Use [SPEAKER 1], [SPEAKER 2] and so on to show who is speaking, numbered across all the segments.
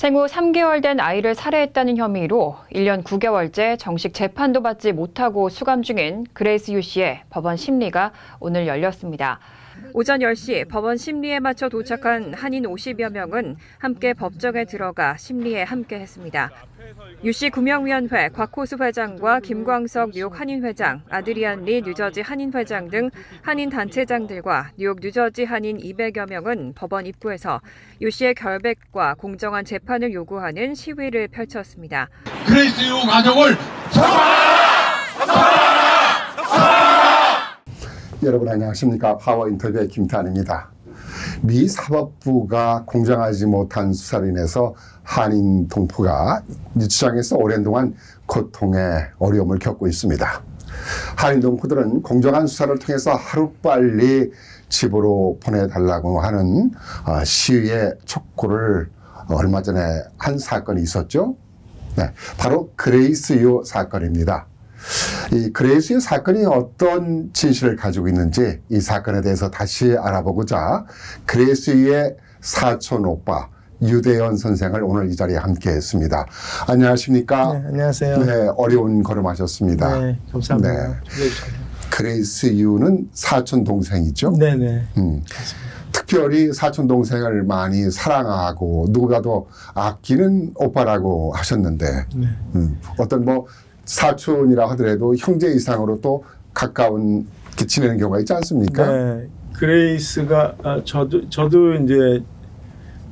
[SPEAKER 1] 생후 3개월 된 아이를 살해했다는 혐의로 1년 9개월째 정식 재판도 받지 못하고 수감 중인 그레이스 유 씨의 법원 심리가 오늘 열렸습니다. 오전 10시 법원 심리에 맞춰 도착한 한인 50여 명은 함께 법정에 들어가 심리에 함께 했습니다. 유씨 구명위원회 곽호수 회장과 김광석 뉴욕 한인 회장, 아드리안 리 뉴저지 한인 회장 등 한인 단체장들과 뉴욕 뉴저지 한인 200여 명은 법원 입구에서 유씨의 결백과 공정한 재판을 요구하는 시위를 펼쳤습니다.
[SPEAKER 2] 그레이스 유 가족을
[SPEAKER 3] 여러분 안녕하십니까? 파워 인터뷰의 김탄입니다. 미 사법부가 공정하지 못한 수사로 인해서 한인 동포가 유치장에서 오랜 동안 고통의 어려움을 겪고 있습니다. 한인 동포들은 공정한 수사를 통해서 하루빨리 집으로 보내달라고 하는 어, 시위의 촉구를 얼마 전에 한 사건이 있었죠. 네, 바로 그레이스유 사건입니다. 이 그레이스의 사건이 어떤 진실을 가지고 있는지 이 사건에 대해서 다시 알아보고자 그레이스의 사촌 오빠 유대현 선생을 오늘 이 자리에 함께 했습니다. 안녕하십니까?
[SPEAKER 4] 네, 안녕하세요.
[SPEAKER 3] 네, 어려운 걸음하셨습니다.
[SPEAKER 4] 네, 감사합니다.
[SPEAKER 3] 네. 그레이스 유는 사촌 동생이죠.
[SPEAKER 4] 네, 네.
[SPEAKER 3] 음. 특별히 사촌 동생을 많이 사랑하고 누구보다도 아끼는 오빠라고 하셨는데
[SPEAKER 4] 네.
[SPEAKER 3] 음, 어떤 뭐 사촌이라 하더라도 형제 이상으로 또 가까운 이렇게 지내는 경우가 있지 않습니까?
[SPEAKER 4] 네. 그레이스가 아, 저도 저도 이제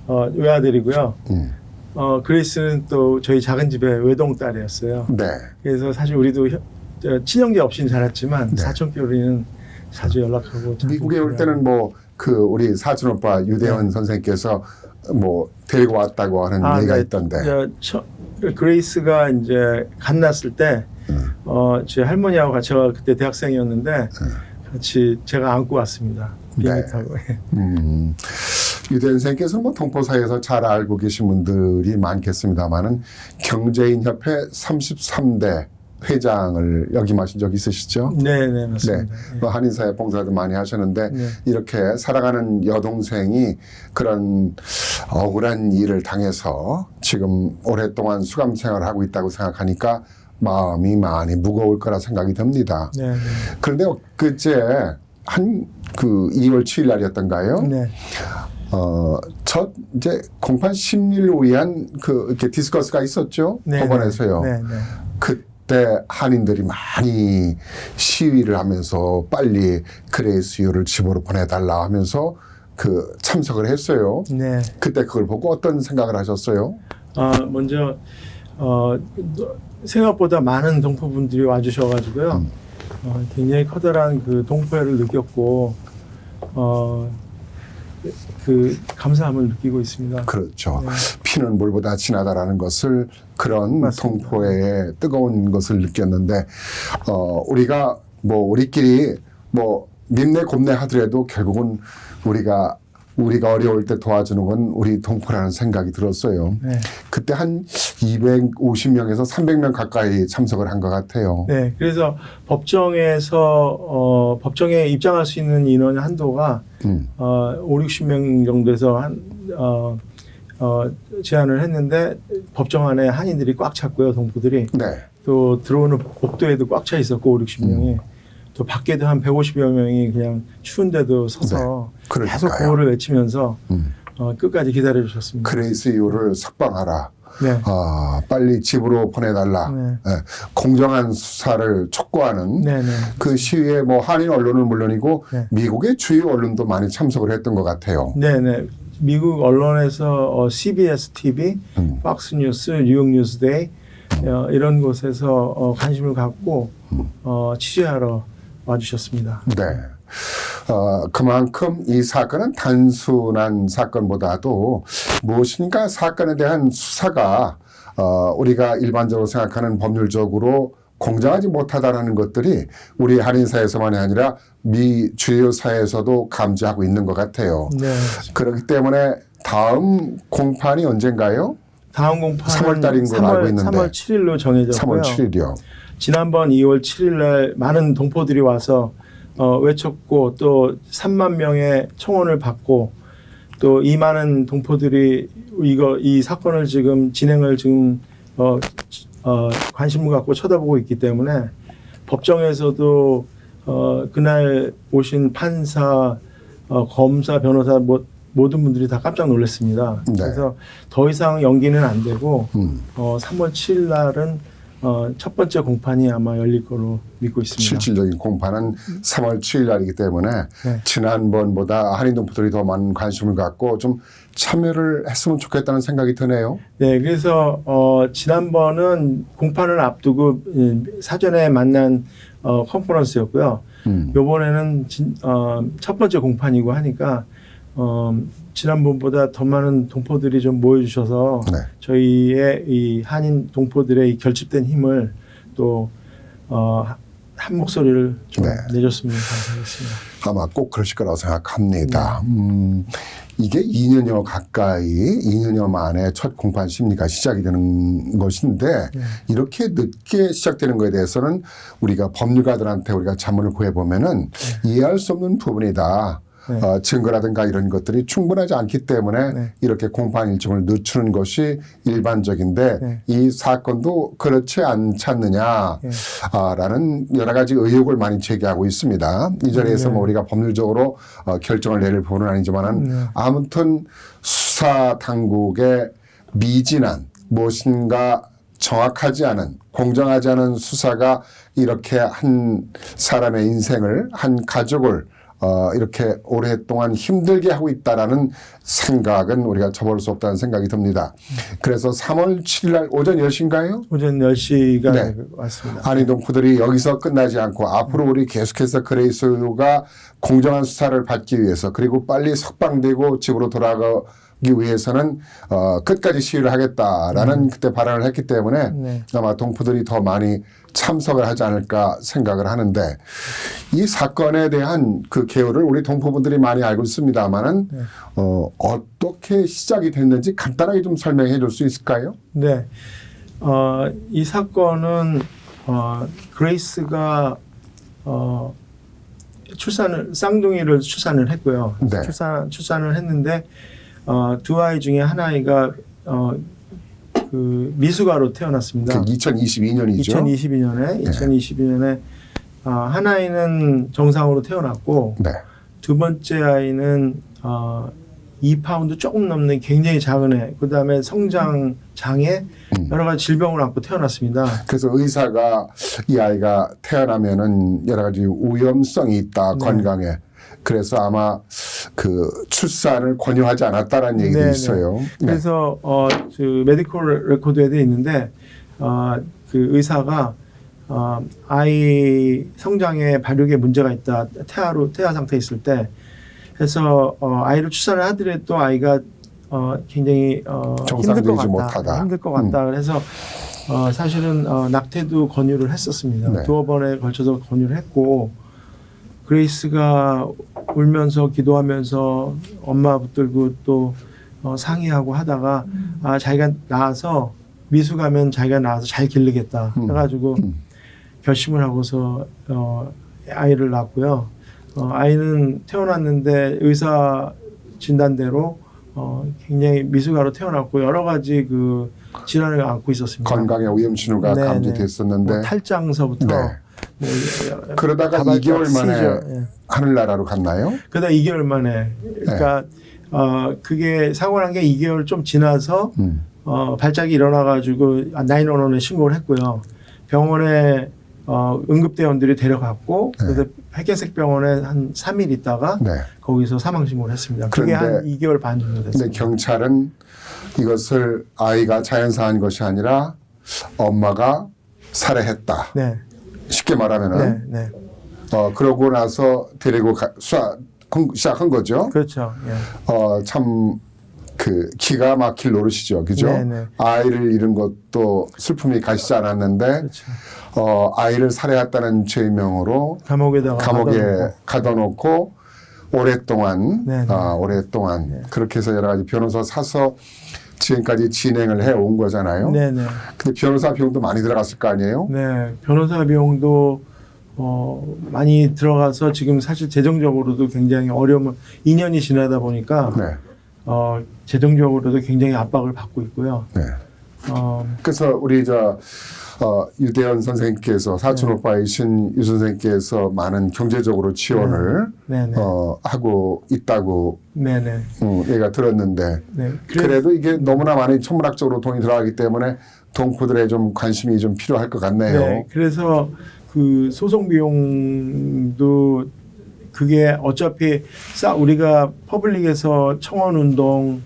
[SPEAKER 4] 어, 외아들이고요.
[SPEAKER 3] 음,
[SPEAKER 4] 어, 그레이스는 또 저희 작은 집의 외동딸이었어요.
[SPEAKER 3] 네.
[SPEAKER 4] 그래서 사실 우리도 혀- 저, 친형제 없이는 자랐지만
[SPEAKER 3] 네.
[SPEAKER 4] 사촌끼리는 자주 연락하고
[SPEAKER 3] 미국에 올 때는 뭐 그 우리 사촌 오빠 유대원 선생께서 뭐 데리고 왔다고 하는
[SPEAKER 4] 아,
[SPEAKER 3] 얘기가
[SPEAKER 4] 네.
[SPEAKER 3] 있던데.
[SPEAKER 4] 저, 처- 그레이스가 이제 갓 났을 때,
[SPEAKER 3] 음.
[SPEAKER 4] 어, 제 할머니하고 같이 제가 그때 대학생이었는데, 같이 제가 안고 왔습니다. 비행기
[SPEAKER 3] 네.
[SPEAKER 4] 타고.
[SPEAKER 3] 음, 유대현 선생께서 뭐 동포 사이에서 잘 알고 계신 분들이 많겠습니다만은 경제인 협회 33대 회장을 역임하신 적 있으시죠?
[SPEAKER 4] 네, 네,
[SPEAKER 3] 네.
[SPEAKER 4] 맞습니다. 네.
[SPEAKER 3] 뭐 한인사회 봉사도 많이 하셨는데
[SPEAKER 4] 네.
[SPEAKER 3] 이렇게 살아가는 여동생이 그런 억울한 일을 당해서 지금 오랫동안 수감 생활을 하고 있다고 생각하니까 마음이 많이 무거울 거라 생각이 듭니다.
[SPEAKER 4] 네, 네.
[SPEAKER 3] 그런데 그제 한 그 2월 7일 날이었던가요?
[SPEAKER 4] 네.
[SPEAKER 3] 어, 첫 이제 공판 심리를 위한 그 이렇게 디스커스가 있었죠
[SPEAKER 4] 네,
[SPEAKER 3] 법원에서요.
[SPEAKER 4] 네, 네.
[SPEAKER 3] 그 때 한인들이 많이 시위를 하면서 빨리 그레이스유를 집으로 보내달라 하면서 그 참석을 했어요.
[SPEAKER 4] 네.
[SPEAKER 3] 그때 그걸 보고 어떤 생각을 하셨어요?
[SPEAKER 4] 아, 먼저 어, 생각보다 많은 동포분들이 와주셔가지고요.
[SPEAKER 3] 음.
[SPEAKER 4] 어, 굉장히 커다란 그 동포애를 느꼈고 어, 그 감사함을 느끼고 있습니다.
[SPEAKER 3] 그렇죠.
[SPEAKER 4] 네.
[SPEAKER 3] 피는 물보다 진하다라는 것을 그런
[SPEAKER 4] 맞습니다.
[SPEAKER 3] 동포의 뜨거운 것을 느꼈는데 어 우리가 뭐 우리끼리 뭐 민내 곱내 하더라도 결국은 우리가 우리가 어려울 때 도와주는 건 우리 동포라는 생각이 들었어요.
[SPEAKER 4] 네.
[SPEAKER 3] 그때 한 250명에서 300명 가까이 참석을 한 것 같아요.
[SPEAKER 4] 네, 그래서 법정에서 어, 법정에 입장할 수 있는 인원 한도가
[SPEAKER 3] 음,
[SPEAKER 4] 어, 5, 60명 정도에서 한 어, 어, 제안을 했는데 법정 안에 한인들이 꽉 찼고요, 동포들이
[SPEAKER 3] 네.
[SPEAKER 4] 또 들어오는 복도에도 꽉 차 있었고 5, 60명이
[SPEAKER 3] 음.
[SPEAKER 4] 또 밖에도 한 150여 명이 그냥 추운데도 서서 계속
[SPEAKER 3] 그러니까요.
[SPEAKER 4] 구호를 외치면서
[SPEAKER 3] 음,
[SPEAKER 4] 어, 끝까지 기다려 주셨습니다.
[SPEAKER 3] 그레이스 이후를 석방하라.
[SPEAKER 4] 네.
[SPEAKER 3] 아, 빨리 집으로 보내달라.
[SPEAKER 4] 네.
[SPEAKER 3] 예, 공정한 수사를 촉구하는
[SPEAKER 4] 네, 네.
[SPEAKER 3] 그 시위에 뭐 한인 언론은 물론이고
[SPEAKER 4] 네.
[SPEAKER 3] 미국의 주요 언론도 많이 참석을 했던 것 같아요.
[SPEAKER 4] 네, 네. 미국 언론에서 어, CBS TV,
[SPEAKER 3] 음.
[SPEAKER 4] 박스 뉴스, 뉴욕 뉴스데이 어, 이런 곳에서 어, 관심을 갖고
[SPEAKER 3] 음.
[SPEAKER 4] 어, 취재하러 와주셨습니다.
[SPEAKER 3] 네. 어, 그만큼 이 사건은 단순한 사건보다도 무엇인가 사건에 대한 수사가 어, 우리가 일반적으로 생각하는 법률적으로 공정하지 못하다라는 것들이 우리 한인사에서만이 아니라 미 주요 사회에서도 감지하고 있는 것 같아요.
[SPEAKER 4] 네.
[SPEAKER 3] 그렇기 때문에 다음 공판이 언젠가요?
[SPEAKER 4] 다음 공판은
[SPEAKER 3] 3월 달인 걸로
[SPEAKER 4] 3월,
[SPEAKER 3] 알고 있는데.
[SPEAKER 4] 3월 7일로 정해졌고요.
[SPEAKER 3] 3월 7일이요.
[SPEAKER 4] 지난번 2월 7일 날 많은 동포들이 와서 어, 외쳤고 또 3만 명의 청원을 받고 또 이 많은 동포들이 이거 이 사건을 지금 진행을 지금 어, 어, 관심을 갖고 쳐다보고 있기 때문에 법정에서도 어, 그날 오신 판사, 어, 검사, 변호사 뭐, 모든 분들이 다 깜짝 놀랐습니다.
[SPEAKER 3] 네.
[SPEAKER 4] 그래서 더 이상 연기는 안 되고
[SPEAKER 3] 음.
[SPEAKER 4] 어, 3월 7일 날은 어, 첫 번째 공판이 아마 열릴 거로 믿고 있습니다.
[SPEAKER 3] 실질적인 공판은 3월 7일 날이기 때문에
[SPEAKER 4] 네.
[SPEAKER 3] 지난번보다 한인 동포들이 더 많은 관심을 갖고 좀 참여를 했으면 좋겠다는 생각이 드네요.
[SPEAKER 4] 네, 그래서 어, 지난번은 공판을 앞두고 예, 사전에 만난 어, 컨퍼런스였고요.
[SPEAKER 3] 음.
[SPEAKER 4] 요번에는 진, 어, 첫 번째 공판이고 하니까 어, 지난번보다 더 많은 동포들이 좀 모여주셔서
[SPEAKER 3] 네.
[SPEAKER 4] 저희의 이 한인 동포들의 이 결집된 힘을 또 어, 한 목소리를 좀
[SPEAKER 3] 네.
[SPEAKER 4] 내줬으면 감사하겠습니다.
[SPEAKER 3] 아마 꼭 그러실 거라고 생각합니다. 음, 이게 2년여 가까이, 2년여 만에 첫 공판 심리가 시작이 되는 것인데, 이렇게 늦게 시작되는 것에 대해서는 우리가 법률가들한테 우리가 자문을 구해보면은 이해할 수 없는 부분이다.
[SPEAKER 4] 네.
[SPEAKER 3] 어, 증거라든가 이런 것들이 충분하지 않기 때문에
[SPEAKER 4] 네.
[SPEAKER 3] 이렇게 공판 일정을 늦추는 것이 일반적인데
[SPEAKER 4] 네.
[SPEAKER 3] 이 사건도 그렇지 않지 않느냐
[SPEAKER 4] 네.
[SPEAKER 3] 아, 라는 여러 가지 의혹을 많이 제기하고 있습니다. 이 자리에서
[SPEAKER 4] 네.
[SPEAKER 3] 뭐 우리가 법률적으로 어, 결정을 내릴 부분은 아니지만은
[SPEAKER 4] 네.
[SPEAKER 3] 아무튼 수사 당국의 미진한 무엇인가 정확하지 않은 공정하지 않은 수사가 이렇게 한 사람의 인생을 한 가족을 어, 이렇게 오랫동안 힘들게 하고 있다라는 생각은 우리가 접을 수 없다는 생각이 듭니다. 그래서 3월 7일 날 오전 10시인가요?
[SPEAKER 4] 오전 10시가
[SPEAKER 3] 네.
[SPEAKER 4] 왔습니다.
[SPEAKER 3] 한인 동포들이 여기서 끝나지 않고 앞으로 우리 계속해서 그레이스가 공정한 수사를 받기 위해서 그리고 빨리 석방되고 집으로 돌아가기 위해서는 어, 끝까지 시위를 하겠다라는 그때 발언을 했기 때문에
[SPEAKER 4] 네.
[SPEAKER 3] 아마 동포들이 더 많이 참석을 하지 않을까 생각을 하는데 이 사건에 대한 그 개요를 우리 동포분들이 많이 알고 있습니다만은 어, 어떻게 시작이 됐는지 간단하게 좀 설명해 줄 수 있을까요?
[SPEAKER 4] 네. 어, 이 사건은 어, 그레이스가 어, 출산을 쌍둥이를 출산을 했고요.
[SPEAKER 3] 네.
[SPEAKER 4] 출산 출산을 했는데 어, 두 아이 중에 한 아이가 어, 그 미숙아로 태어났습니다.
[SPEAKER 3] 그 2022년이죠.
[SPEAKER 4] 2022년에 2022년에 어, 한 아이는 정상으로 태어났고
[SPEAKER 3] 네.
[SPEAKER 4] 두 번째 아이는 어, 2파운드 조금 넘는 굉장히 작은 애. 그 다음에 성장 장애
[SPEAKER 3] 음.
[SPEAKER 4] 여러 가지 질병을 안고 태어났습니다.
[SPEAKER 3] 그래서 의사가 이 아이가 태어나면은 여러 가지 위험성이 있다
[SPEAKER 4] 네.
[SPEAKER 3] 건강에 그래서 아마 그 출산을 권유하지 않았다라는 얘기도
[SPEAKER 4] 네, 네.
[SPEAKER 3] 있어요. 네.
[SPEAKER 4] 그래서 어, 그 메디컬 레코드에 돼 있는데 어, 그 의사가 어, 아이 성장에 발육에 문제가 있다 태아로 태아 상태에 있을 때 해서 어, 아이를 출산을 하더라도 아이가 어, 굉장히 어, 힘들 것 같다
[SPEAKER 3] 못하다. 음.
[SPEAKER 4] 힘들 것 같다 그래서 어, 사실은 어, 낙태도 권유를 했었습니다
[SPEAKER 3] 네.
[SPEAKER 4] 두어 번에 걸쳐서 권유를 했고 그레이스가 울면서 기도하면서 엄마 붙들고 또 어, 상의하고 하다가 아 자기가 나와서 미숙하면 자기가 나와서 잘 기르겠다
[SPEAKER 3] 음.
[SPEAKER 4] 해가지고
[SPEAKER 3] 음.
[SPEAKER 4] 결심을 하고서 어, 아이를 낳고요. 어, 아이는 태어났는데 의사 진단대로 어, 굉장히 미숙아로 태어났고 여러 가지 그 질환을 안고 있었습니다.
[SPEAKER 3] 건강에 위험 신호가
[SPEAKER 4] 네,
[SPEAKER 3] 감지됐었는데
[SPEAKER 4] 뭐 탈장서부터
[SPEAKER 3] 네.
[SPEAKER 4] 뭐
[SPEAKER 3] 그러다가
[SPEAKER 4] 다발적
[SPEAKER 3] 2개월 만에
[SPEAKER 4] 시저, 예.
[SPEAKER 3] 하늘나라로 갔나요?
[SPEAKER 4] 그러다 2개월 만에 그러니까 어 그게 사고 난 게 2개월 좀 지나서
[SPEAKER 3] 음.
[SPEAKER 4] 어 발작이 일어나 가지고 911에 신고를 했고요. 병원에 어 응급대원들이 데려갔고
[SPEAKER 3] 네.
[SPEAKER 4] 그래서 백개색 병원에 한 3일 있다가
[SPEAKER 3] 네.
[SPEAKER 4] 거기서 사망 신고를 했습니다. 그게 한
[SPEAKER 3] 그런데-
[SPEAKER 4] 2개월 반 정도
[SPEAKER 3] 근데
[SPEAKER 4] 됐습니다.
[SPEAKER 3] 경찰은 이것을 아이가 자연사한 것이 아니라 엄마가 살해했다.
[SPEAKER 4] 네.
[SPEAKER 3] 쉽게 말하면은
[SPEAKER 4] 네, 네.
[SPEAKER 3] 어 그러고 나서 데리고 가, 한- 시작한 거죠.
[SPEAKER 4] 그렇죠. 예.
[SPEAKER 3] 어, 참, 그, 기가 막힐 노릇이죠. 그죠?
[SPEAKER 4] 네 네.
[SPEAKER 3] 아이를 잃은 것도 슬픔이 가시지 않았는데,
[SPEAKER 4] 그렇죠.
[SPEAKER 3] 어, 아이를 살해했다는 죄명으로
[SPEAKER 4] 감옥에다가
[SPEAKER 3] 감옥에 가둬놓고. 오랫동안,
[SPEAKER 4] 네네.
[SPEAKER 3] 아, 오랫동안, 그렇게 해서 여러 가지 변호사 사서 지금까지 진행을 해 온 거잖아요.
[SPEAKER 4] 네, 네.
[SPEAKER 3] 근데 변호사 비용도 많이 들어갔을 거 아니에요?
[SPEAKER 4] 네, 변호사 비용도 어, 많이 들어가서 지금 사실 재정적으로도 굉장히 어려움을 2년이 지나다 보니까
[SPEAKER 3] 네.
[SPEAKER 4] 어, 재정적으로도 굉장히 압박을 받고 있고요.
[SPEAKER 3] 네.
[SPEAKER 4] 어,
[SPEAKER 3] 그래서 우리 저 어, 유대현 선생님께서 사촌
[SPEAKER 4] 네.
[SPEAKER 3] 오빠이신 유 선생님께서 많은 경제적으로 지원을
[SPEAKER 4] 네네.
[SPEAKER 3] 어, 하고 있다고
[SPEAKER 4] 네네.
[SPEAKER 3] 음, 얘가 들었는데
[SPEAKER 4] 네. 그래-
[SPEAKER 3] 그래도 이게 너무나 많이 천문학적으로 돈이 들어가기 때문에 동포들의 좀 관심이 좀 필요할 것 같네요.
[SPEAKER 4] 네, 그래서 그 소송 비용도 그게 어차피 싸 우리가 퍼블릭에서 청원 운동,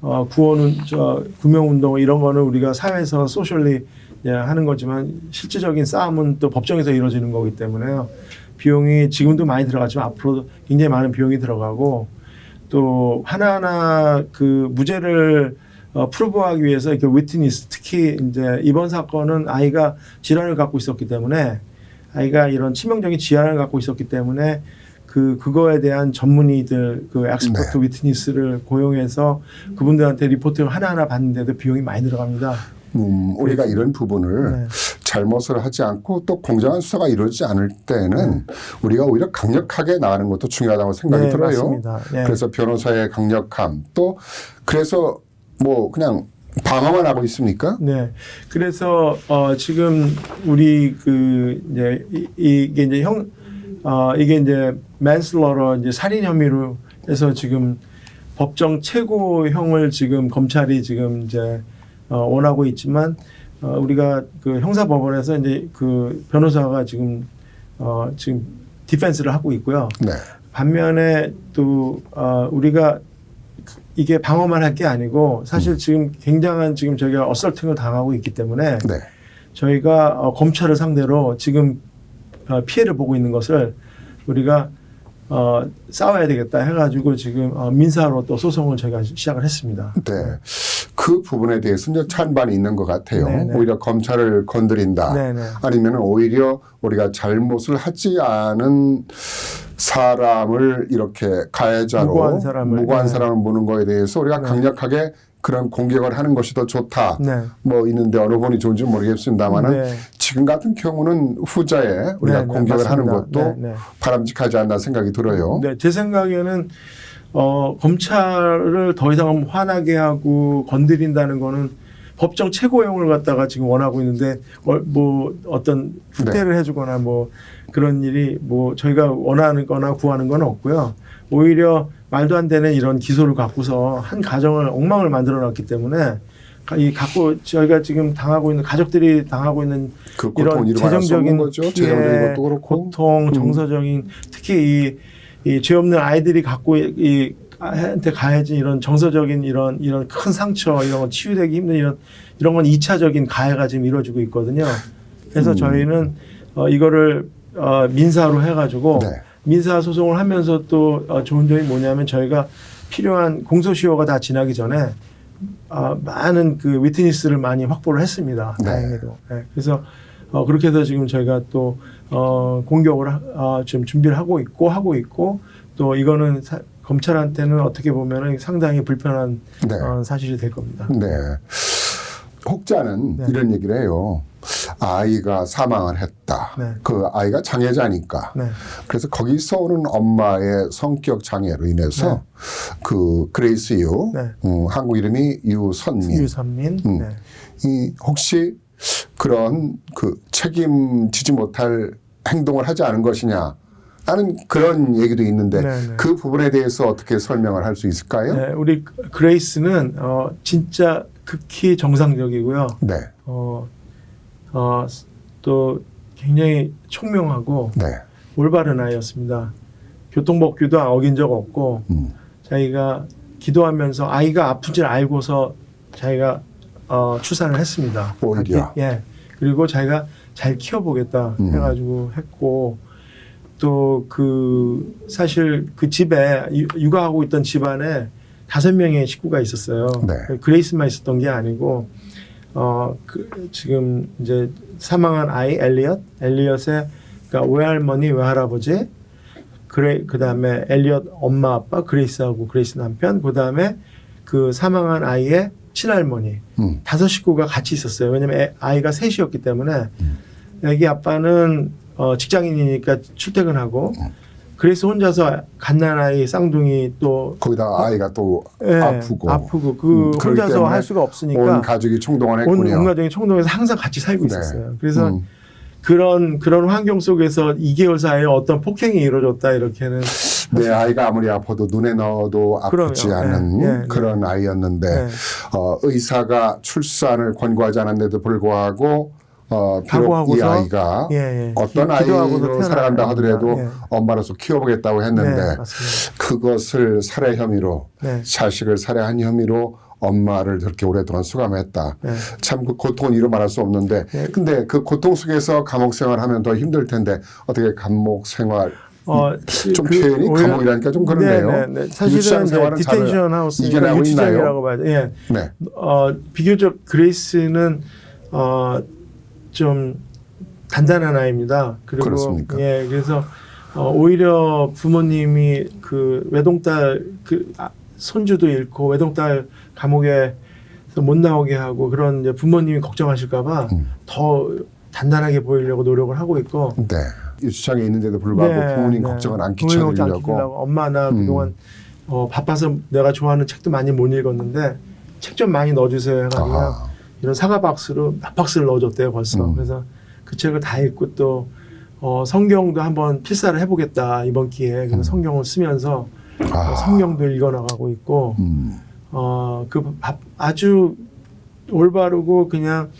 [SPEAKER 4] 어, 구원 운, 저 구명 운동 이런 거는 우리가 사회에서 소셜리 예, 하는 거지만 실질적인 싸움은 또 법정에서 이루어지는 거기 때문에요. 비용이 지금도 많이 들어가지만 앞으로도 굉장히 많은 비용이 들어가고 또 하나하나 그 무죄를 어, 프로브하기 위해서 이렇게 위트니스 특히 이제 이번 사건은 아이가 질환을 갖고 있었기 때문에 아이가 이런 치명적인 질환을 갖고 있었기 때문에 그 그거에 대한 전문의들 그 엑스퍼트 위트니스를 고용해서 그분들한테 리포트를 하나하나 받는데도 비용이 많이 들어갑니다.
[SPEAKER 3] 음, 우리가 이런 부분을
[SPEAKER 4] 네.
[SPEAKER 3] 잘못을 하지 않고 또 공정한 수사가 이루어지지 않을 때는 우리가 오히려 강력하게 나가는 것도 중요하다고 생각이
[SPEAKER 4] 네,
[SPEAKER 3] 들어요.
[SPEAKER 4] 맞습니다. 네.
[SPEAKER 3] 그래서 변호사의 강력함 또 그래서 뭐 그냥 방어만 하고 있습니까?
[SPEAKER 4] 네. 그래서 어 지금 우리 그 이제 이- 이게 이제 형 어 이게 이제 맨슬러러 이제 살인 혐의로 해서 지금 법정 최고형을 지금 검찰이 지금 이제 어 원하고 있지만 어 우리가 그 형사법원에서 이제 그 변호사가 지금 어 지금 디펜스를 하고 있고요.
[SPEAKER 3] 네.
[SPEAKER 4] 반면에 또 어, 우리가 이게 방어만 할 게 아니고 사실 지금 굉장한 지금 저희가 어설팅을 당하고 있기 때문에
[SPEAKER 3] 네.
[SPEAKER 4] 저희가 어, 검찰을 상대로 지금 어, 피해를 보고 있는 것을 우리가 어, 싸워야 되겠다 해가지고 지금 어, 민사로 또 소송을 저희가 시작을 했습니다.
[SPEAKER 3] 네. 그 부분에 대해서 이제 찬반이 있는 것 같아요.
[SPEAKER 4] 네, 네.
[SPEAKER 3] 오히려 검찰을 건드린다.
[SPEAKER 4] 네네.
[SPEAKER 3] 아니면 오히려 우리가 잘못을 하지 않은 사람을 이렇게 가해자로
[SPEAKER 4] 무고한 사람을,
[SPEAKER 3] 무고한
[SPEAKER 4] 네.
[SPEAKER 3] 사람을 보는 거에 대해서 우리가
[SPEAKER 4] 네.
[SPEAKER 3] 강력하게 그런 공격을 하는 것이 더 좋다.
[SPEAKER 4] 네.
[SPEAKER 3] 뭐 있는데 어느 분이 좋은지 모르겠습니다만은
[SPEAKER 4] 네.
[SPEAKER 3] 지금 같은 경우는 후자에 우리가
[SPEAKER 4] 네, 네,
[SPEAKER 3] 공격을 하는
[SPEAKER 4] 맞습니다.
[SPEAKER 3] 것도
[SPEAKER 4] 네, 네.
[SPEAKER 3] 바람직하지 않나 생각이 들어요.
[SPEAKER 4] 네, 제 생각에는 어, 검찰을 더 이상 화나게 하고 건드린다는 거는 법정 최고형을 갖다가 지금 원하고 있는데 어, 뭐 어떤 후퇴를 해주거나 뭐 그런 일이 뭐 저희가 원하는 거나 구하는 건 없고요. 오히려 말도 안 되는 이런 기소를 갖고서 한 가정을 엉망을 만들어 놨기 때문에 이 갖고 저희가 지금 당하고 있는 가족들이 당하고 있는
[SPEAKER 3] 그
[SPEAKER 4] 이런 재정적인
[SPEAKER 3] 거죠. 재정적인 것도 그렇고.
[SPEAKER 4] 고통,
[SPEAKER 3] 음.
[SPEAKER 4] 정서적인 특히 이, 이 죄 없는 아이들이 갖고 이- 이 한테 가해진 이런 정서적인 이런 이런 큰 상처 이런 거 치유되기 힘든 이런 이런 건 2차적인 가해가 지금 이루어지고 있거든요. 그래서
[SPEAKER 3] 음.
[SPEAKER 4] 저희는 어, 이거를 어, 민사로 해가지고
[SPEAKER 3] 네.
[SPEAKER 4] 민사 소송을 하면서 또 어, 좋은 점이 뭐냐면 저희가 필요한 공소시효가 다 지나기 전에 어, 많은 그 위트니스를 많이 확보를 했습니다.
[SPEAKER 3] 네.
[SPEAKER 4] 다행히도. 네. 그래서 어, 그렇게 해서 지금 저희가 또 어, 공격을 하- 어, 지금 준비를 하고 있고 하고 있고 또 이거는 사- 검찰한테는 어떻게 보면은 상당히 불편한
[SPEAKER 3] 네.
[SPEAKER 4] 어, 사실이 될 겁니다.
[SPEAKER 3] 네. 혹자는
[SPEAKER 4] 네.
[SPEAKER 3] 이런 얘기를 해요. 아이가 사망을 했다.
[SPEAKER 4] 네.
[SPEAKER 3] 그 아이가 장애자니까.
[SPEAKER 4] 네.
[SPEAKER 3] 그래서 거기서 오는 엄마의 성격 장애로 인해서 그 그레이스 유,
[SPEAKER 4] 네.
[SPEAKER 3] 음, 한국 이름이 유선민.
[SPEAKER 4] 유선민.
[SPEAKER 3] 음.
[SPEAKER 4] 네.
[SPEAKER 3] 이 혹시 그런 그 책임지지 못할 행동을 하지 않은 것이냐? 라는 그런 얘기도 있는데
[SPEAKER 4] 네, 네.
[SPEAKER 3] 그 부분에 대해서 어떻게 설명을 할 수 있을까요?
[SPEAKER 4] 네, 우리 그레이스는 어, 진짜 극히 정상적이고요.
[SPEAKER 3] 네.
[SPEAKER 4] 어, 어, 또 굉장히 총명하고
[SPEAKER 3] 네.
[SPEAKER 4] 올바른 아이였습니다. 교통법규도 어긴 적 없고
[SPEAKER 3] 음.
[SPEAKER 4] 자기가 기도하면서 아이가 아픈 줄 알고서 자기가 어, 출산을 했습니다.
[SPEAKER 3] 오히려.
[SPEAKER 4] 예. 그리고 자기가 잘 키워보겠다
[SPEAKER 3] 음.
[SPEAKER 4] 해가지고 했고 또 그 사실 그 집에 유- 육아하고 있던 집안에 다섯 명의 식구가 있었어요.
[SPEAKER 3] 네.
[SPEAKER 4] 그레이스만 있었던 게 아니고 어그 지금 이제 사망한 아이 엘리엇, 엘리엇의 그러니까 외할머니, 외할아버지, 그래 그 다음에 엘리엇 엄마 아빠, 그레이스하고 그레이스 남편, 그 다음에 그 사망한 아이의 친할머니
[SPEAKER 3] 음.
[SPEAKER 4] 다섯 식구가 같이 있었어요. 왜냐면 애- 아이가 셋이었기 때문에 애기 아빠는 어, 직장인이니까 출퇴근하고 그레이스 혼자서 갓난아이 쌍둥이 또
[SPEAKER 3] 거기다 아이가 또
[SPEAKER 4] 예,
[SPEAKER 3] 아프고
[SPEAKER 4] 아프고 그
[SPEAKER 3] 음,
[SPEAKER 4] 혼자서 할 수가
[SPEAKER 3] 온
[SPEAKER 4] 없으니까
[SPEAKER 3] 가족이 총동원
[SPEAKER 4] 온,
[SPEAKER 3] 했군요.
[SPEAKER 4] 온 가족이 총동에서 항상 같이 살고
[SPEAKER 3] 네.
[SPEAKER 4] 있었어요. 그래서
[SPEAKER 3] 음.
[SPEAKER 4] 그런 그런 환경 속에서 2개월 사이에 어떤 폭행이 이루어졌다 이렇게는
[SPEAKER 3] 내 아이가 아무리 아파도 눈에 넣어도 아프지
[SPEAKER 4] 그럼요.
[SPEAKER 3] 않은
[SPEAKER 4] 예, 예,
[SPEAKER 3] 그런 아이였는데
[SPEAKER 4] 네.
[SPEAKER 3] 어, 의사가 출산을 권고하지 않았는데도 불구하고 어, 비록 이 아이가
[SPEAKER 4] 예, 예.
[SPEAKER 3] 어떤 아이로 살아간다. 하더라도
[SPEAKER 4] 예.
[SPEAKER 3] 엄마로서 키워보겠다고 했는데
[SPEAKER 4] 네.
[SPEAKER 3] 그것을 살해 혐의로
[SPEAKER 4] 네.
[SPEAKER 3] 자식을 살해한 혐의로 엄마를 그렇게 오랫동안 수감했다.
[SPEAKER 4] 네.
[SPEAKER 3] 참그 고통은 이루 말할 수 없는데
[SPEAKER 4] 네.
[SPEAKER 3] 근데 그 고통 속에서 감옥 생활하면 더 힘들 텐데 어떻게 감옥 생활
[SPEAKER 4] 어,
[SPEAKER 3] 좀
[SPEAKER 4] 그
[SPEAKER 3] 표현이 감옥이라니까 좀 그렇네요.
[SPEAKER 4] 네, 네, 네. 사실은
[SPEAKER 3] 잘
[SPEAKER 4] 디텐션
[SPEAKER 3] 이겨내고
[SPEAKER 4] 유치장이라고? 봐야 돼. 예.
[SPEAKER 3] 네.
[SPEAKER 4] 어, 비교적 그레이스는 어, 좀 단단한 아이입니다. 그리고
[SPEAKER 3] 그렇습니까?
[SPEAKER 4] 예, 그래서 어, 오히려 부모님이 그 외동딸 그 아, 손주도 잃고 외동딸 감옥에 못 나오게 하고 그런 부모님이 걱정하실까봐
[SPEAKER 3] 음.
[SPEAKER 4] 더 단단하게 보이려고 노력을 하고 있고
[SPEAKER 3] 네. 유치장에 있는데도 불구하고 부모님 걱정을 안
[SPEAKER 4] 부모님 걱정 안
[SPEAKER 3] 끼쳐드리려고
[SPEAKER 4] 끼치려고. 엄마 나
[SPEAKER 3] 음.
[SPEAKER 4] 그동안 어, 바빠서 내가 좋아하는 책도 많이 못 읽었는데 책 좀 많이 넣어주세요 해가지고
[SPEAKER 3] 아하.
[SPEAKER 4] 이런 사과 박스로 몇 박스를 넣어줬대요 벌써
[SPEAKER 3] 음.
[SPEAKER 4] 그래서 그 책을 다 읽고 또 어, 성경도 한번 필사를 해보겠다 이번 기회에 그래서
[SPEAKER 3] 음.
[SPEAKER 4] 성경을 쓰면서
[SPEAKER 3] 아.
[SPEAKER 4] 어, 성경도 읽어나가고 있고
[SPEAKER 3] 음.
[SPEAKER 4] 어, 그 바- 아주 올바르고 그냥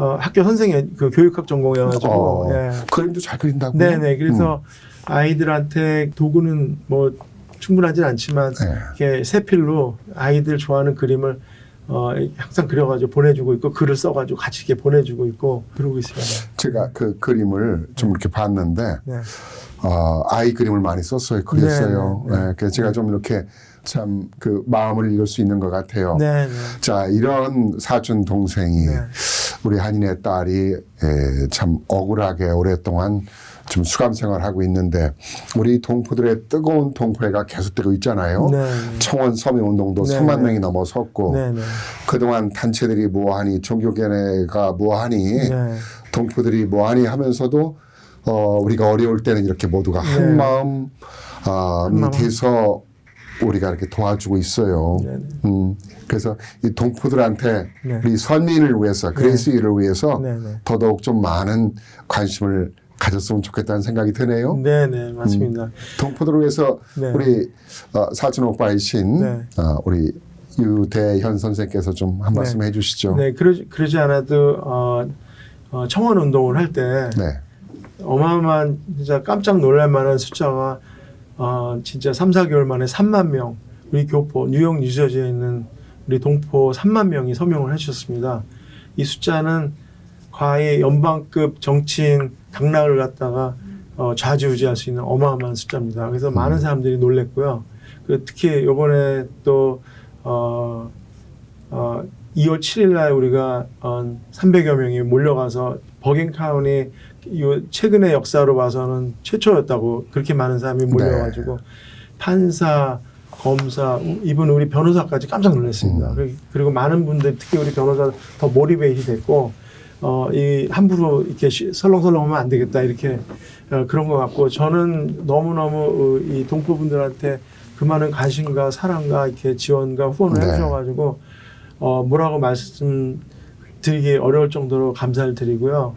[SPEAKER 4] 어, 학교 선생이 그 교육학 전공이어가지고
[SPEAKER 3] 어,
[SPEAKER 4] 예.
[SPEAKER 3] 그림도 잘 그린다고요?
[SPEAKER 4] 네네. 그래서
[SPEAKER 3] 음.
[SPEAKER 4] 아이들한테 도구는 뭐 충분하진 않지만
[SPEAKER 3] 네.
[SPEAKER 4] 이렇게 세필로 아이들 좋아하는 그림을 어, 항상 그려가지고 보내주고 있고 글을 써가지고 같이 이렇게 보내주고 있고 그러고 있습니다.
[SPEAKER 3] 제가 그 그림을 좀 이렇게 봤는데
[SPEAKER 4] 네.
[SPEAKER 3] 어, 아이 그림을 많이 썼어요. 그렸어요.
[SPEAKER 4] 네, 네, 네.
[SPEAKER 3] 네, 그래서 제가 좀 이렇게 참 그 마음을 읽을 수 있는 것 같아요.
[SPEAKER 4] 네. 네.
[SPEAKER 3] 자 이런 사촌 동생이
[SPEAKER 4] 네.
[SPEAKER 3] 우리 한인의 딸이 에, 참 억울하게 오랫동안 좀 수감 생활하고 있는데 우리 동포들의 뜨거운 동포회가 계속되고 있잖아요.
[SPEAKER 4] 네.
[SPEAKER 3] 청원 서명 운동도
[SPEAKER 4] 네,
[SPEAKER 3] 3만
[SPEAKER 4] 네.
[SPEAKER 3] 명이 넘어섰고
[SPEAKER 4] 네. 네.
[SPEAKER 3] 그동안 단체들이 뭐하니 종교계가 뭐하니
[SPEAKER 4] 네.
[SPEAKER 3] 동포들이 뭐하니 하면서도 어, 우리가 어려울 때는 이렇게 모두가
[SPEAKER 4] 네.
[SPEAKER 3] 한 마음 아,
[SPEAKER 4] 한마음.
[SPEAKER 3] 돼서 우리가 이렇게 도와주고 있어요.
[SPEAKER 4] 네.
[SPEAKER 3] 음, 그래서 이 동포들한테
[SPEAKER 4] 네.
[SPEAKER 3] 우리 선민을 위해서 그레이스를 위해서
[SPEAKER 4] 네. 네.
[SPEAKER 3] 더더욱 좀 많은 관심을 가졌으면 좋겠다는 생각이 드네요.
[SPEAKER 4] 네. 네. 맞습니다.
[SPEAKER 3] 동포들을 위해서
[SPEAKER 4] 네.
[SPEAKER 3] 우리 어, 사촌 오빠이신
[SPEAKER 4] 네.
[SPEAKER 3] 어, 우리 유대현 선생께서 좀한
[SPEAKER 4] 네.
[SPEAKER 3] 말씀 해주시죠.
[SPEAKER 4] 네. 그러지, 그러지 않아도 어, 어, 청원 운동을 할때
[SPEAKER 3] 네.
[SPEAKER 4] 어마어마한 진짜 깜짝 놀랄 만한 숫자가 어, 진짜 3, 4개월 만에 3만 명 우리 교포 뉴욕 뉴저지에 있는 우리 동포 3만 명이 서명을 해주셨습니다. 이 숫자는 과히 연방급 정치인 당락을 갖다가 어, 좌지우지할 수 있는 어마어마한 숫자입니다. 그래서 많은 사람들이 놀랬고요. 그 특히 이번에 또 어, 어, 2월 7일 날 우리가 어, 300여 명이 몰려가서 버긴카운이 이 최근의 역사로 봐서는 최초였다고 그렇게 많은 사람이 몰려가지고 판사, 검사, 이분 우리 변호사까지 깜짝 놀랐습니다.
[SPEAKER 3] 음.
[SPEAKER 4] 그리- 그리고 많은 분들 특히 우리 변호사 더 모리베이트 됐고 어, 이 함부로 이렇게 쉬- 설렁설렁하면 안 되겠다 이렇게 어, 그런 것 같고 저는 너무 너무 이 동포분들한테 그 많은 관심과 사랑과 이렇게 지원과 후원을
[SPEAKER 3] 네.
[SPEAKER 4] 해주셔가지고 어, 뭐라고 말씀드리기 어려울 정도로 감사를 드리고요.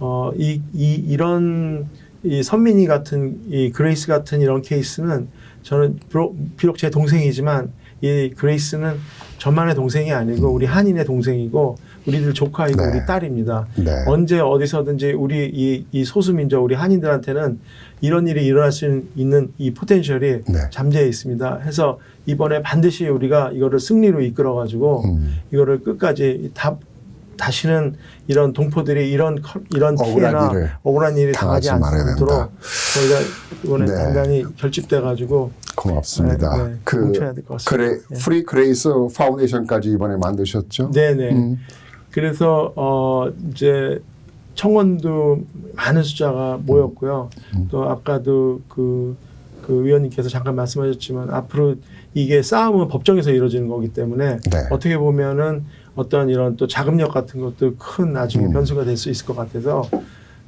[SPEAKER 4] 어, 이, 이, 이런 이 선민이 같은 이 그레이스 같은 이런 케이스는 저는 비록, 비록 제 동생이지만 이 그레이스는 저만의 동생이 아니고 우리 한인의 동생이고 우리들 조카이고
[SPEAKER 3] 네.
[SPEAKER 4] 우리 딸입니다.
[SPEAKER 3] 네.
[SPEAKER 4] 언제 어디서든지 우리 이, 이 소수민족 우리 한인들한테는 이런 일이 일어날 수 있는 이 포텐셜이
[SPEAKER 3] 네.
[SPEAKER 4] 잠재해 있습니다. 해서 이번에 반드시 우리가 이거를 승리로 이끌어 가지고
[SPEAKER 3] 음.
[SPEAKER 4] 이거를 끝까지 다 다시는 이런 동포들이 이런 커- 이런
[SPEAKER 3] 억울한
[SPEAKER 4] 피해나
[SPEAKER 3] 일을
[SPEAKER 4] 억울한 일이 당하지
[SPEAKER 3] 당하지 말아야
[SPEAKER 4] 않도록. 저희가 이번에
[SPEAKER 3] 네.
[SPEAKER 4] 단단히 결집돼 가지고
[SPEAKER 3] 고맙습니다.
[SPEAKER 4] 네, 네.
[SPEAKER 3] 그
[SPEAKER 4] 뭉쳐야 될것 같습니다.
[SPEAKER 3] 그래
[SPEAKER 4] 네.
[SPEAKER 3] 프리 그레이스 파운데이션까지 이번에 만드셨죠?
[SPEAKER 4] 네네.
[SPEAKER 3] 음.
[SPEAKER 4] 그래서 어 이제 청원도 많은 숫자가 모였고요.
[SPEAKER 3] 음.
[SPEAKER 4] 또 아까도 그, 그 위원님께서 잠깐 말씀하셨지만 앞으로 이게 싸움은 법정에서 이루어지는 거기 때문에
[SPEAKER 3] 네.
[SPEAKER 4] 어떻게 보면은 어떤 이런 또 자금력 같은 것도 큰 나중에
[SPEAKER 3] 음.
[SPEAKER 4] 변수가 될 수 있을 것 같아서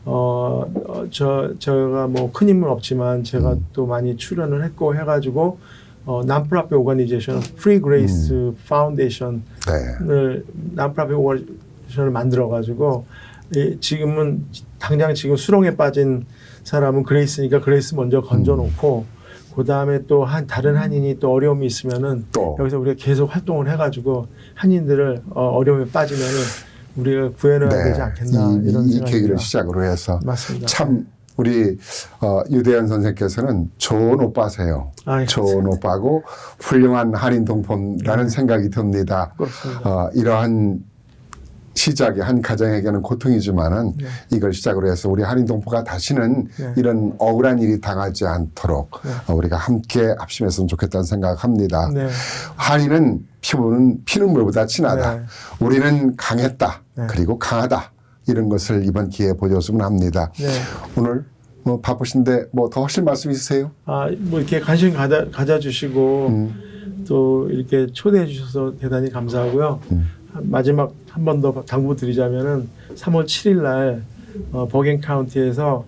[SPEAKER 4] 어, 어, 저, 제가 뭐큰 힘은 없지만 제가 또 많이 출연을 했고 해가지고 어, 난프라페 오가니제이션 프리 그레이스 파운데이션을
[SPEAKER 3] 네.
[SPEAKER 4] 난프라페 오가니제이션을 만들어가지고 이, 지금은 당장 지금 수렁에 빠진 사람은 그레이스니까 그레이스 먼저 건져놓고 그 다음에 또 한 다른 한인이 또 어려움이 있으면은
[SPEAKER 3] 또
[SPEAKER 4] 여기서 우리가 계속 활동을 해가지고 한인들을 어, 어려움에 빠지면은 우리가 구해내야 되지 않겠나
[SPEAKER 3] 네. 이,
[SPEAKER 4] 이런
[SPEAKER 3] 이 계기를. 시작으로 해서
[SPEAKER 4] 맞습니다.
[SPEAKER 3] 참 우리 어, 유대현 선생께서는 좋은 오빠세요.
[SPEAKER 4] 아, 예,
[SPEAKER 3] 좋은 오빠고 훌륭한 한인 동포라는 생각이 듭니다.
[SPEAKER 4] 그렇습니다.
[SPEAKER 3] 어, 이러한 시작이 한 가정에게는 고통이지만은
[SPEAKER 4] 네.
[SPEAKER 3] 이걸 시작으로 해서 우리 한인 동포가 다시는
[SPEAKER 4] 네.
[SPEAKER 3] 이런 억울한 일이 당하지 않도록
[SPEAKER 4] 네.
[SPEAKER 3] 어, 우리가 함께 합심했으면 좋겠다는 생각합니다.
[SPEAKER 4] 네.
[SPEAKER 3] 한인은 피부는 피는 물보다 진하다.
[SPEAKER 4] 네.
[SPEAKER 3] 우리는 강했다.
[SPEAKER 4] 네.
[SPEAKER 3] 그리고 강하다. 이런 것을 이번 기회에 보여줬으면 합니다.
[SPEAKER 4] 네.
[SPEAKER 3] 오늘 뭐 바쁘신데 뭐 더 하실 말씀 있으세요?
[SPEAKER 4] 아, 뭐 이렇게 관심 가져, 가져주시고
[SPEAKER 3] 음.
[SPEAKER 4] 또 이렇게 초대해 주셔서 대단히 감사하고요.
[SPEAKER 3] 음.
[SPEAKER 4] 한- 마지막 한 번 더 당부 드리자면은 3월 7일 날 어, 버겐 카운티에서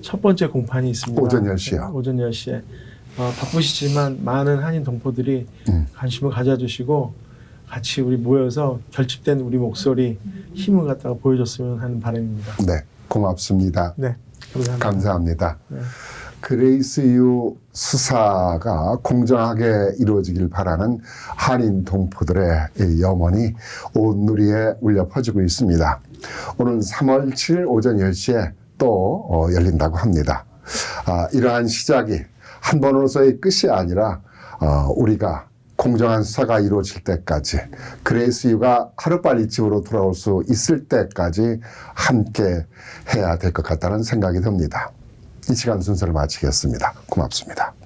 [SPEAKER 4] 첫 번째 공판이 있습니다.
[SPEAKER 3] 오전 10시요?
[SPEAKER 4] 오전 10시에. 어, 바쁘시지만 많은 한인 동포들이
[SPEAKER 3] 음.
[SPEAKER 4] 관심을 가져주시고 같이 우리 모여서 결집된 우리 목소리 힘을 갖다가 보여줬으면 하는 바람입니다.
[SPEAKER 3] 네, 고맙습니다.
[SPEAKER 4] 네, 감사합니다.
[SPEAKER 3] 감사합니다.
[SPEAKER 4] 네.
[SPEAKER 3] 그레이스 유 수사가 공정하게 이루어지길 바라는 한인 동포들의 이 염원이 온 누리에 울려 퍼지고 있습니다. 오늘 3월 7일 오전 10시에 또 어, 열린다고 합니다. 아, 이러한 시작이 한 번으로서의 끝이 아니라 어, 우리가 공정한 수사가 이루어질 때까지 그레이스 유가 하루빨리 집으로 돌아올 수 있을 때까지 함께 해야 될 것 같다는 생각이 듭니다. 이 시간 순서를 마치겠습니다. 고맙습니다.